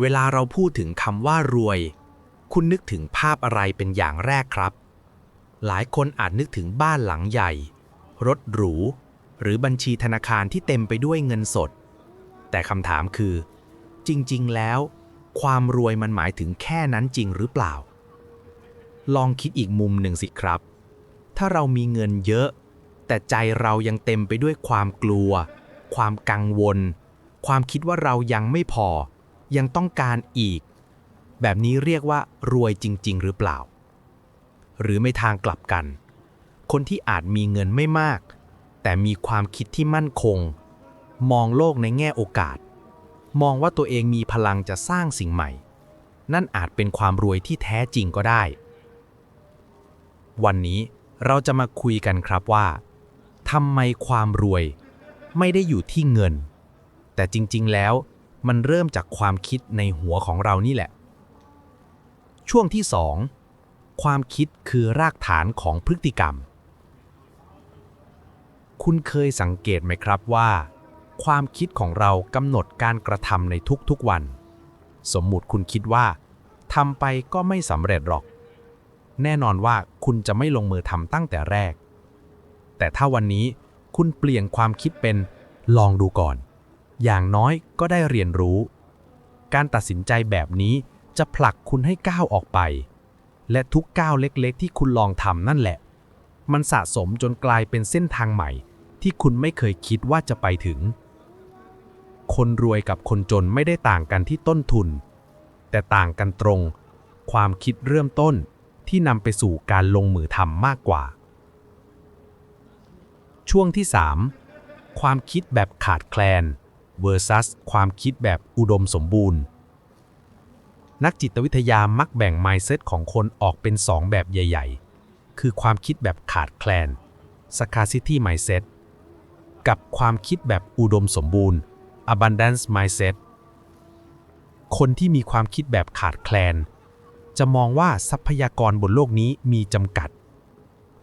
เวลาเราพูดถึงคำว่ารวย คุณนึกถึงภาพอะไรเป็นอย่างแรกครับ หลายคนอาจนึกถึงบ้านหลังใหญ่ รถหรู หรือบัญชีธนาคารที่เต็มไปด้วยเงินสด แต่คำถามคือ จริง ๆ แล้ว ความรวยมันหมายถึงแค่นั้นจริงหรือเปล่า ลองคิดอีกมุมหนึ่งสิครับ ถ้าเรามีเงินเยอะ แต่ใจเรายังเต็มไปด้วยความกลัว ความกังวล ความคิดว่าเรายังไม่พอ ยังต้องการอีก แบบนี้เรียกว่ารวยจริง ๆ หรือเปล่า หรือไม่ทางกลับกัน คนที่อาจมีเงินไม่มาก แต่มีความคิดที่มั่นคง มองโลกในแง่โอกาส มองว่าตัวเองมีพลังจะสร้างสิ่งใหม่ นั่นอาจเป็นความรวยที่แท้จริงก็ได้ วันนี้เราจะมาคุยกันครับว่าทำไมความรวยไม่ได้อยู่ที่เงิน แต่จริง ๆ แล้ว มันเริ่มจากความคิดในหัวของเรานี่แหละ ช่วงที่ 2 ความคิดคือรากฐานของพฤติกรรม คุณเคยสังเกตไหมครับว่า ความคิดของเรากำหนดการกระทำในทุกๆวัน สมมุติคุณคิดว่าทำไปก็ไม่สำเร็จหรอก แน่นอนว่าคุณจะไม่ลงมือทำตั้งแต่แรก แต่ถ้าวันนี้คุณเปลี่ยนความคิดเป็นลองดูก่อน อย่างน้อยก็ได้เรียนรู้ การตัดสินใจแบบนี้จะผลักคุณให้ก้าวออกไป และทุกก้าวเล็กๆ ที่คุณลองทำนั่นแหละ มันสะสมจนกลายเป็นเส้นทางใหม่ ที่คุณไม่เคยคิดว่าจะไปถึง คนรวยกับคนจนไม่ได้ต่างกันที่ต้นทุน แต่ต่างกันตรง ความคิดเริ่มต้นที่นำไปสู่การลงมือทำมากกว่า ช่วงที่ 3 ความคิดแบบขาดแคลน versus ความคิดแบบอุดมสมบูรณ์ นักจิตวิทยามักแบ่ง mindset ของคนออกเป็น 2 แบบใหญ่ ๆ คือความคิดแบบขาดแคลน scarcity mindset กับความคิดแบบอุดมสมบูรณ์ abundance mindset คนที่มีความคิดแบบขาดแคลน จะมองว่าทรัพยากรบนโลกนี้มีจำกัด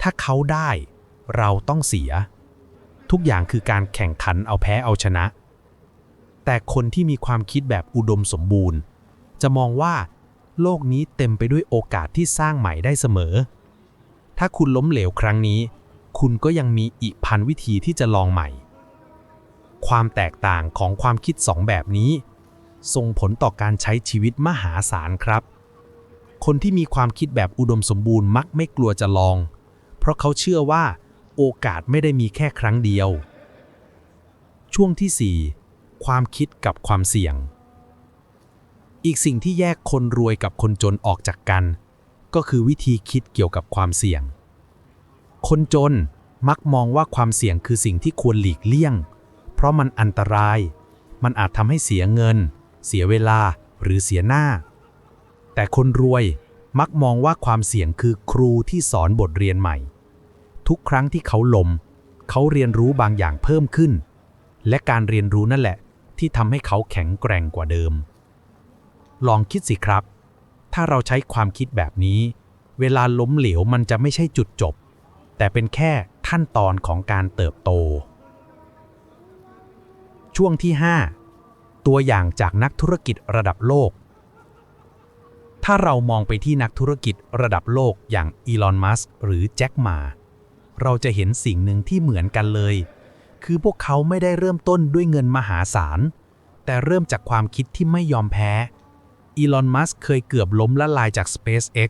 ถ้าเขาได้ เราต้องเสีย ทุกอย่างคือการแข่งขันเอาแพ้เอาชนะ แต่คนที่มีความคิดแบบอุดมสมบูรณ์ จะมองว่าโลกนี้เต็มไปด้วยโอกาสที่สร้างใหม่ได้เสมอ ถ้าคุณล้มเหลวครั้งนี้ คุณก็ยังมีอีกพันวิธีที่จะลองใหม่ ความแตกต่างของความคิดสองแบบนี้ ส่งผลต่อการใช้ชีวิตมหาศาลครับ คนที่มีความคิดแบบอุดมสมบูรณ์มักไม่กลัวจะลอง เพราะเขาเชื่อว่า โอกาสไม่ได้มีแค่ครั้งเดียว ช่วงที่ 4 ความคิดกับความเสี่ยง อีกสิ่งที่แยกคนรวยกับคนจนออกจากกัน ก็คือวิธีคิดเกี่ยวกับความเสี่ยง คนจนมักมองว่าความเสี่ยงคือสิ่งที่ควรหลีกเลี่ยง เพราะมันอันตราย มันอาจทำให้เสียเงิน เสียเวลาหรือเสียหน้า แต่คนรวยมักมองว่าความเสี่ยงคือครูที่สอนบทเรียนใหม่ ทุกครั้งที่เขาลม เขาเรียนรู้บางอย่างเพิ่มขึ้น และการเรียนรู้นั่นแหละ ที่ทำให้เขาแข็งแกร่งกว่าเดิม ลองคิดสิครับ ถ้าเราใช้ความคิดแบบนี้ เวลาล้มเหลวมันจะไม่ใช่จุดจบ แต่เป็นแค่ขั้นตอนของการเติบโต ช่วงที่ 5 ตัวอย่างจากนักธุรกิจระดับโลก ถ้าเรามองไปที่นักธุรกิจระดับโลกอย่างอีลอน มัสหรือแจ็คมา เราจะเห็นสิ่งหนึ่งที่เหมือนกันเลย คือพวกเขาไม่ได้เริ่มต้นด้วยเงินมหาศาล แต่เริ่มจากความคิดที่ไม่ยอมแพ้ อีลอน มัสเคยเกือบล้มละลายจาก SpaceX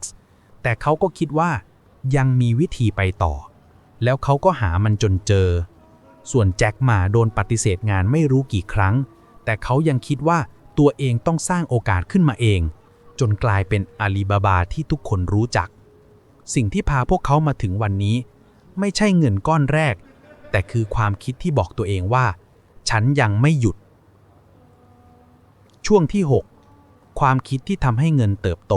แต่เขาก็คิดว่ายังมีวิธีไปต่อ แล้วเขาก็หามันจนเจอ ส่วนแจ็คหมาโดนปฏิเสธงานไม่รู้กี่ครั้ง แต่เขายังคิดว่าตัวเองต้องสร้างโอกาสขึ้นมาเอง จนกลายเป็นอาลีบาบาที่ทุกคนรู้จัก สิ่งที่พาพวกเขามาถึงวันนี้ ไม่ใช่เงินก้อนแรก แต่คือความคิดที่บอกตัวเองว่า ฉันยังไม่หยุด ช่วงที่ 6 ความคิดที่ทำให้เงินเติบโต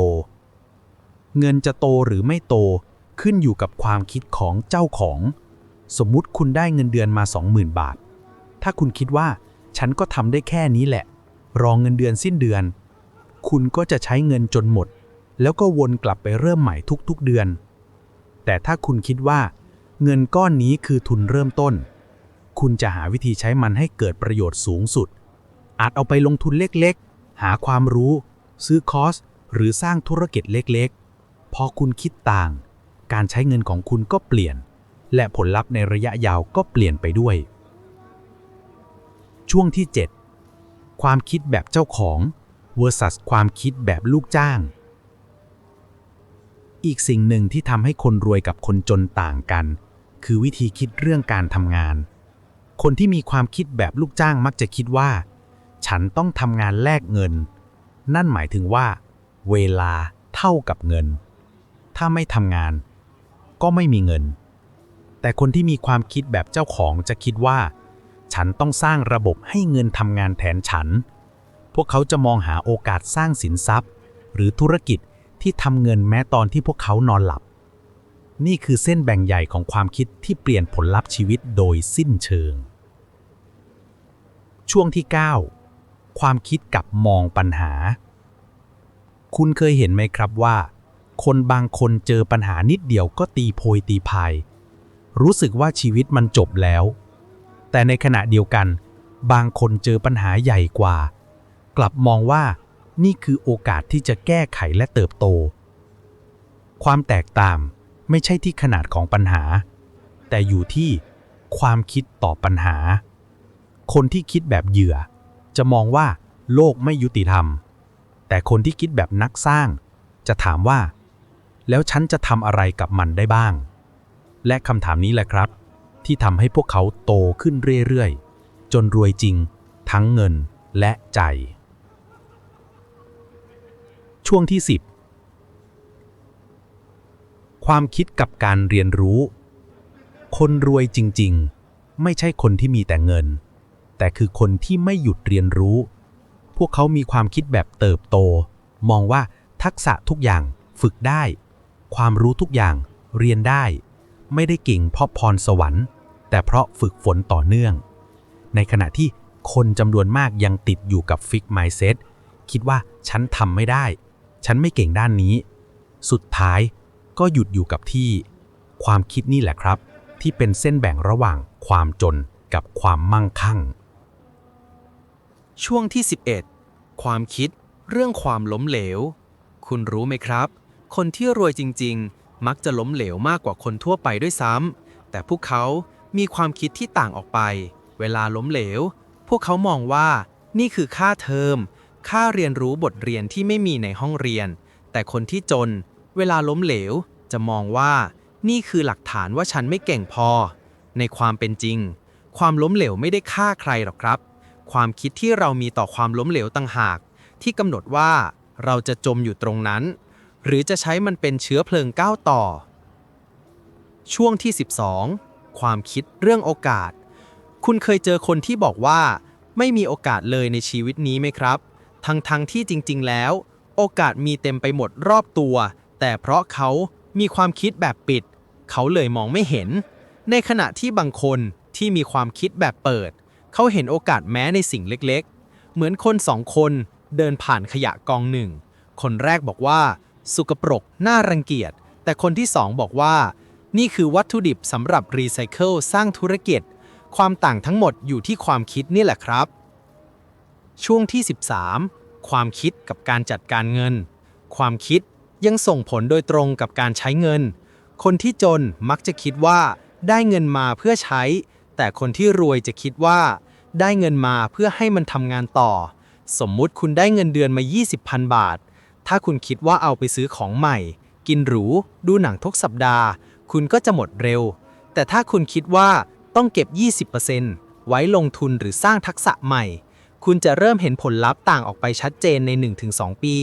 เงินจะโตหรือไม่โตขึ้นอยู่กับความคิดของเจ้าของ สมมุติคุณได้เงินเดือนมา 20,000 บาท ถ้าคุณคิดว่า ฉันก็ทำได้แค่นี้แหละ รองเงินเดือนสิ้นเดือน คุณก็จะใช้เงินจนหมด แล้วก็วนกลับไปเริ่มใหม่ทุกๆเดือน แต่ถ้าคุณคิดว่า เงินก้อนนี้คือทุนเริ่มต้น คุณจะหาวิธีใช้มันให้เกิดประโยชน์สูงสุด อาจเอาไปลงทุนเล็กๆ หาความรู้ ซื้อคอร์ส หรือสร้างธุรกิจเล็กๆ พอคุณคิดต่าง การใช้เงินของคุณก็เปลี่ยน และผลลัพธ์ในระยะยาวก็เปลี่ยนไปด้วย ช่วงที่ 7 ความคิดแบบเจ้าของ versus ความคิดแบบลูกจ้าง อีกสิ่งหนึ่งที่ทำให้คนรวยกับคนจนต่างกัน คือวิธีคิดเรื่องการทำงาน คนที่มีความคิดแบบลูกจ้างมักจะคิดว่า ฉันต้องทำงานแลกเงิน นั่นหมายถึงว่า เวลาเท่ากับเงิน ถ้าไม่ทำงาน ก็ไม่มีเงิน แต่คนที่มีความคิดแบบเจ้าของจะคิดว่า ฉันต้องสร้างระบบให้เงินทำงานแทนฉัน พวกเขาจะมองหาโอกาสสร้างสินทรัพย์ หรือธุรกิจที่ทำเงินแม้ตอนที่พวกเขานอนหลับ นี่คือเส้นแบ่งใหญ่ของความคิดที่เปลี่ยนผลลัพธ์ชีวิตโดยสิ้นเชิง ช่วงที่ 9 ความคิดกับมองปัญหา คุณเคยเห็นไหมครับว่า คนบางคนเจอปัญหานิดเดียวก็ตีโพยตีพาย รู้สึกว่าชีวิตมันจบแล้ว แต่ในขณะเดียวกัน บางคนเจอปัญหาใหญ่กว่า กลับมองว่านี่คือโอกาสที่จะแก้ไขและเติบโต ความแตกต่าง ไม่ใช่ที่ขนาดของปัญหา แต่อยู่ที่ความคิดต่อปัญหา คนที่คิดแบบเหยื่อ จะมองว่าโลกไม่ยุติธรรม แต่คนที่คิดแบบนักสร้าง จะถามว่า แล้วฉันจะทำอะไรกับมันได้บ้าง และคำถามนี้แหละครับ ที่ทำให้พวกเขาโตขึ้นเรื่อยๆ จนรวยจริง ทั้งเงินและใจ ช่วงที่ 10 ความคิดกับการเรียนรู้ คนรวยจริงๆ ไม่ใช่คนที่มีแต่เงิน แต่คือคนที่ไม่หยุดเรียนรู้ พวกเขามีความคิดแบบเติบโต มองว่าทักษะทุกอย่างฝึกได้ ความรู้ทุกอย่างเรียนได้ ไม่ได้เก่งเพราะพรสวรรค์ แต่เพราะฝึกฝนต่อเนื่อง ในขณะที่คนจำนวนมากยังติดอยู่กับฟิกไมเซ็ตคิดว่าฉันทำไม่ได้ ฉันไม่เก่งด้านนี้ สุดท้าย ก็หยุดอยู่กับที่ ความคิดนี่แหละครับ ที่เป็นเส้นแบ่งระหว่างความจนกับความมั่งคั่ง ช่วงที่ 11 ความคิดเรื่องความล้มเหลว คุณรู้ไหมครับ คนที่รวยจริง ๆ มักจะล้มเหลวมากกว่าคนทั่วไปด้วยซ้ำแต่พวกเขามีความคิดที่ต่างออกไป เวลาล้มเหลว พวกเขามองว่านี่คือค่าเทอม ค่าเรียนรู้บทเรียนที่ไม่มีในห้องเรียน แต่คนที่จน เวลาล้มเหลว จะมองว่า นี่คือหลักฐานว่าฉันไม่เก่งพอ ในความเป็นจริง ความล้มเหลวไม่ได้ฆ่าใครหรอกครับ ความคิดที่เรามีต่อความล้มเหลวต่างหาก ที่กำหนดว่าเราจะจมอยู่ตรงนั้น หรือจะใช้มันเป็นเชื้อเพลิงก้าวต่อ ช่วงที่ 12 ความคิดเรื่องโอกาส คุณเคยเจอคนที่บอกว่า ไม่มีโอกาสเลยในชีวิตนี้ไหมครับ ทั้งๆทที่จริง ๆ แล้ว โอกาสมีเต็มไปหมดรอบตัว แต่เพราะเขามีความคิดแบบปิด เขาเลยมองไม่เห็น ในขณะที่บางคนที่มีความคิดแบบเปิด เขาเห็นโอกาสแม้ในสิ่งเล็กๆ เหมือนคนสองคนเดินผ่านขยะกองหนึ่ง คนแรกบอกว่า สุกปรกน่ารังเกียจ แต่คนที่สองบอกว่า นี่คือวัตถุดิบสำหรับรีไซเคิลสร้างธุรกิจ ความต่างทั้งหมดอยู่ที่ความคิดนี่แหละครับ ช่วงที่ 13 ความคิดกับการจัดการเงิน ความคิด ยังส่งผลโดยตรงกับการใช้เงิน คนที่จนมักจะคิดว่าได้เงินมาเพื่อใช้ แต่คนที่รวยจะคิดว่า ได้เงินมาเพื่อให้มันทำงานต่อ สมมุติคุณได้เงินเดือนมา 20,000 บาท ถ้าคุณคิดว่าเอาไปซื้อของใหม่ กินหรู ดูหนังทุกสัปดาห์ คุณก็จะหมดเร็ว แต่ถ้าคุณคิดว่าต้องเก็บ 20%ไว้ลงทุนหรือสร้างทักษะใหม่ คุณจะเริ่มเห็นผลลัพธ์ต่างออกไปชัดเจนใน 1-2 ปี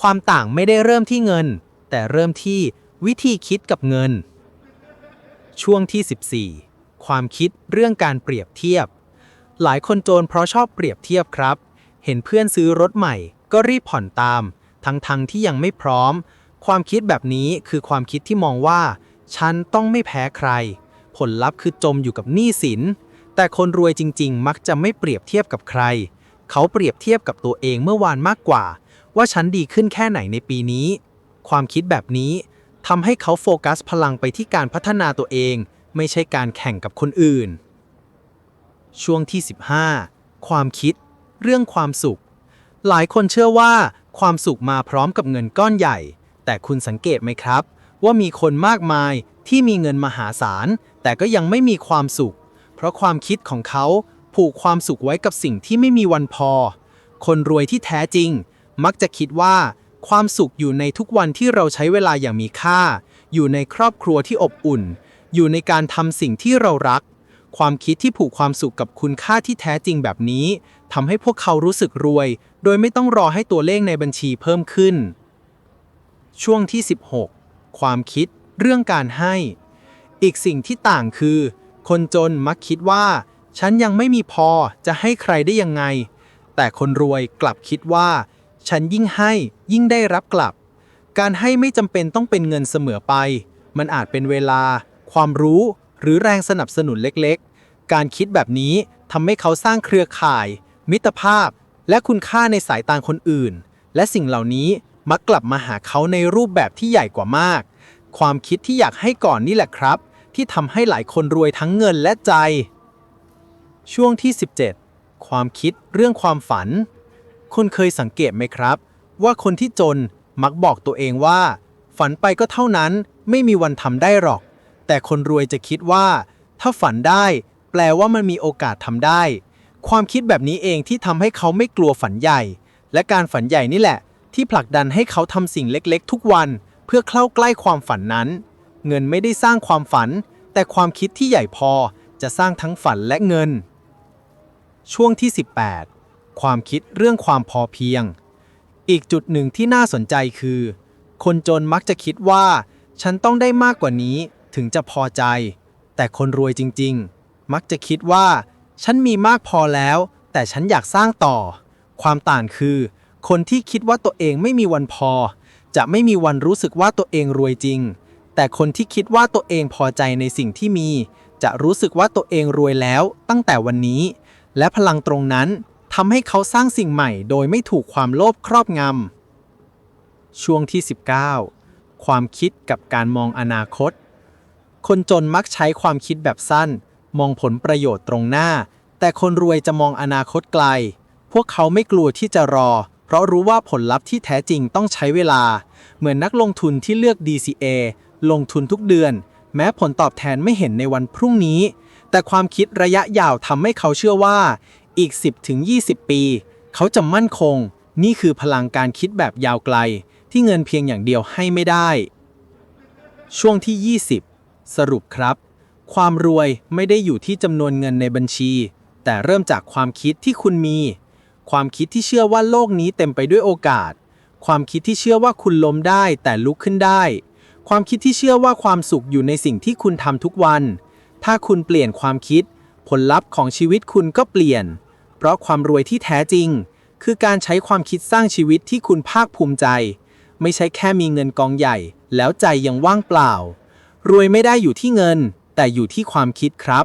ความต่างไม่ได้เริ่มที่เงิน แต่เริ่มที่วิธีคิดกับเงิน ช่วงที่ 14 ความคิดเรื่องการเปรียบเทียบ หลายคนโจรเพราะชอบเปรียบเทียบครับ เห็นเพื่อนซื้อรถใหม่ ก็รีบผ่อนตาม ทั้งๆทที่ยังไม่พร้อม ความคิดแบบนี้คือความคิดที่มองว่า ฉันต้องไม่แพ้ใคร ผลลัพธ์คือจมอยู่กับหนี้สิน แต่คนรวยจริง ๆ มักจะไม่เปรียบเทียบกับใคร เขาเปรียบเทียบกับตัวเองเมื่อวานมากกว่า ว่าฉันดีขึ้นแค่ไหนในปีนี้ ความคิดแบบนี้ทำให้เขาโฟกัสพลังไปที่การพัฒนาตัวเอง ไม่ใช่การแข่งกับคนอื่น ช่วงที่ 15 ความคิด เรื่องความสุขหหลายคนเชื่อว่าความสุขมาพร้อมกับเงินก้อนใหญ่ แต่คุณสังเกตไหมครับ ว่ามีคนมากมายที่มีเงินมหาศาล แต่ก็ยังไม่มีความสุข เพราะความคิดของเขาผูกความสุขไว้กับสิ่งที่ไม่มีวันพอ คนรวยที่แท้จริง มักจะคิดว่า ความสุขอยู่ในทุกวันที่เราใช้เวลาอย่างมีค่า อยู่ในครอบครัวที่อบอุ่น อยู่ในการทำสิ่งที่เรารัก ความคิดที่ผูกความสุขกับคุณค่าที่แท้จริงแบบนี้ทำให้พวกเขารู้สึกรวย โดยไม่ต้องรอให้ตัวเลขในบัญชีเพิ่มขึ้น ช่วงที่ 16 ความคิดเรื่องการให้ อีกสิ่งที่ต่างคือ คนจนมักคิดว่า ฉันยังไม่มีพอจะให้ใครได้ยังไง แต่คนรวยกลับคิดว่า ฉันยิ่งให้ยิ่งได้รับกลับ การให้ไม่จำเป็นต้องเป็นเงินเสมอไป มันอาจเป็นเวลา ความรู้ หรือแรงสนับสนุนเล็กๆ การคิดแบบนี้ทำให้เขาสร้างเครือข่าย มิตรภาพ และคุณค่าในสายตาคนอื่น และสิ่งเหล่านี้มักกลับมาหาเขาในรูปแบบที่ใหญ่กว่ามาก ความคิดที่อยากให้ก่อนนี่แหละครับ ที่ทำให้หลายคนรวยทั้งเงินและใจ ช่วงที่ 17 ความคิดเรื่องความฝัน คุณเคยสังเกตไหมครับ ว่าคนที่จนมักบอกตัวเองว่า ฝันไปก็เท่านั้นไม่มีวันทำได้หรอก แต่คนรวยจะคิดว่า ถ้าฝันได้ แปลว่ามันมีโอกาสทำได้ ความคิดแบบนี้เองที่ทำให้เขาไม่กลัวฝันใหญ่ และการฝันใหญ่นี่แหละ ที่ผลักดันให้เขาทำสิ่งเล็กๆ ทุกวันเพื่อเข้าใกล้ความฝันนั้น เงินไม่ได้สร้างความฝัน แต่ความคิดที่ใหญ่พอจะสร้างทั้งฝันและเงิน ช่วงที่ 18 ความคิดเรื่องความพอเพียง อีกจุดหนึ่งที่น่าสนใจคือ คนจนมักจะคิดว่า ฉันต้องได้มากกว่านี้ถึงจะพอใจ แต่คนรวยจริง ๆ มักจะคิดว่า ฉันมีมากพอแล้ว แต่ฉันอยากสร้างต่อ ความต่างคือ คนที่คิดว่าตัวเองไม่มีวันพอ จะไม่มีวันรู้สึกว่าตัวเองรวยจริง แต่คนที่คิดว่าตัวเองพอใจในสิ่งที่มี จะรู้สึกว่าตัวเองรวยแล้วตั้งแต่วันนี้ และพลังตรงนั้น ทำให้เขาสร้างสิ่งใหม่โดยไม่ถูกความโลภครอบงำ ช่วงที่ 19 ความคิดกับการมองอนาคต คนจนมักใช้ความคิดแบบสั้น มองผลประโยชน์ตรงหน้า แต่คนรวยจะมองอนาคตไกล พวกเขาไม่กลัวที่จะรอ เพราะรู้ว่าผลลัพธ์ที่แท้จริงต้องใช้เวลา เหมือนนักลงทุนที่เลือก DCA ลงทุนทุกเดือน แม้ผลตอบแทนไม่เห็นในวันพรุ่งนี้ แต่ความคิดระยะยาวทำให้เขาเชื่อว่า อีก 10-20 ปี เขาจะมั่นคง นี่คือพลังการคิดแบบยาวไกล ที่เงินเพียงอย่างเดียวให้ไม่ได้ ช่วงที่ 20 สรุปครับ ความรวยไม่ได้อยู่ที่จำนวนเงินในบัญชี แต่เริ่มจากความคิดที่คุณมี ความคิดที่เชื่อว่าโลกนี้เต็มไปด้วยโอกาส ความคิดที่เชื่อว่าคุณล้มได้แต่ลุกขึ้นได้ ความคิดที่เชื่อว่าความสุขอยู่ในสิ่งที่คุณทำทุกวัน ถ้าคุณเปลี่ยนความคิด ผลลัพธ์ของชีวิตคุณก็เปลี่ยน เพราะความรวยที่แท้จริง คือการใช้ความคิดสร้างชีวิตที่คุณภาคภูมิใจ ไม่ใช่แค่มีเงินกองใหญ่ แล้วใจยังว่างเปล่า รวยไม่ได้อยู่ที่เงิน แต่อยู่ที่ความคิดครับ